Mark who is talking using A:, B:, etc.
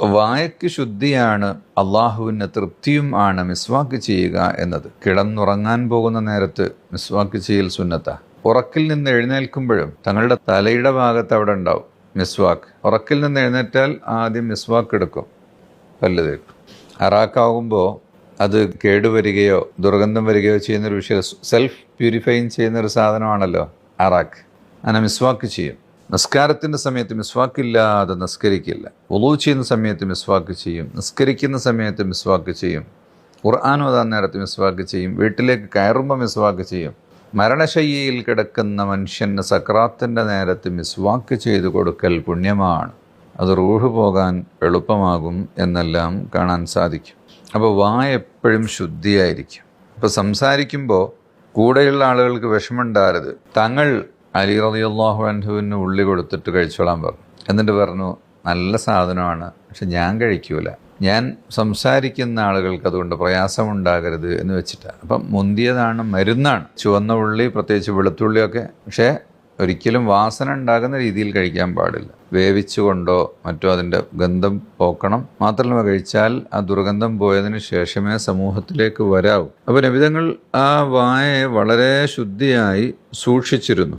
A: വായക്ക് ശുദ്ധിയാണ് അള്ളാഹുവിന് തൃപ്തിയും ആണ് മിസ്വാക്ക് ചെയ്യുക എന്നത്. കിടന്നുറങ്ങാൻ പോകുന്ന നേരത്ത് മിസ്വാക്ക് ചെയ്യൽ സുന്നത്ത. ഉറക്കിൽ നിന്ന് എഴുന്നേൽക്കുമ്പോഴും തങ്ങളുടെ തലയുടെ ഭാഗത്ത് അവിടെ ഉണ്ടാവും മിസ്വാക്ക്. ഉറക്കിൽ നിന്ന് എഴുന്നേറ്റാൽ ആദ്യം മിസ്വാക്ക് എടുക്കും പല്ല് അറാക്കാകുമ്പോൾ അത് കേടുവരികയോ ദുർഗന്ധം വരികയോ ചെയ്യുന്നൊരു വിഷയം സെൽഫ് പ്യൂരിഫൈങ് ചെയ്യുന്നൊരു സാധനമാണല്ലോ അറാക്ക് അങ്ങനെ മിസ്വാക്ക് ചെയ്യും. നിസ്കാരത്തിന്റെ സമയത്ത് മിസ്വാക്കില്ലാതെ നിസ്കരിക്കില്ല. ഒളു ചെയ്യുന്ന സമയത്ത് മിസ്വാക്ക് ചെയ്യും. നിസ്കരിക്കുന്ന സമയത്ത് മിസ്വാക്ക് ചെയ്യും. ഖുർആൻ ഓതാൻ നേരത്ത് മിസ്വാക്ക് ചെയ്യും. വീട്ടിലേക്ക് കയറുമ്പോൾ മിസ്വാക്ക് ചെയ്യും. മരണശയ്യയിൽ കിടക്കുന്ന മനുഷ്യന് സക്രാത്തിന്റെ നേരത്ത് മിസ്വാക്ക് ചെയ്തു കൊടുക്കൽ പുണ്യമാണ്. അത് റൂഹ് പോകാൻ എളുപ്പമാകും എന്നെല്ലാം കാണാൻ സാധിക്കും. അപ്പോൾ വായ എപ്പോഴും ശുദ്ധിയായിരിക്കും. അപ്പോൾ സംസാരിക്കുമ്പോൾ കൂടെയുള്ള ആളുകൾക്ക് വിഷമമുണ്ടാകരുത്. തങ്ങൾ അലി റളിയല്ലാഹു അൻഹുവിന് ഉള്ളി കൊടുത്തിട്ട് കഴിച്ചോളാൻ പറഞ്ഞു. എന്നിട്ട് പറഞ്ഞു നല്ല സാധനമാണ് പക്ഷെ ഞാൻ കഴിക്കൂല. ഞാൻ സംസാരിക്കുന്ന ആളുകൾക്ക് അതുകൊണ്ട് പ്രയാസമുണ്ടാകരുത് എന്ന് വെച്ചിട്ടാണ് അപ്പം മുന്തിയതാണ് മരുന്നാണ്. ചുവന്ന ഉള്ളി പ്രത്യേകിച്ച് വെളുത്തുള്ളിയൊക്കെ പക്ഷേ ഒരിക്കലും വാസന ഉണ്ടാകുന്ന രീതിയിൽ കഴിക്കാൻ പാടില്ല. വേവിച്ചുകൊണ്ടോ മറ്റോ അതിന്റെ ഗന്ധം പോക്കണം. മാത്രമല്ല കഴിച്ചാൽ ആ ദുർഗന്ധം പോയതിന് ശേഷമേ സമൂഹത്തിലേക്ക് വരാവൂ. അപ്പോൾ നബിതങ്ങൾ ആ വായയെ വളരെ ശുദ്ധിയായി സൂക്ഷിച്ചിരുന്നു.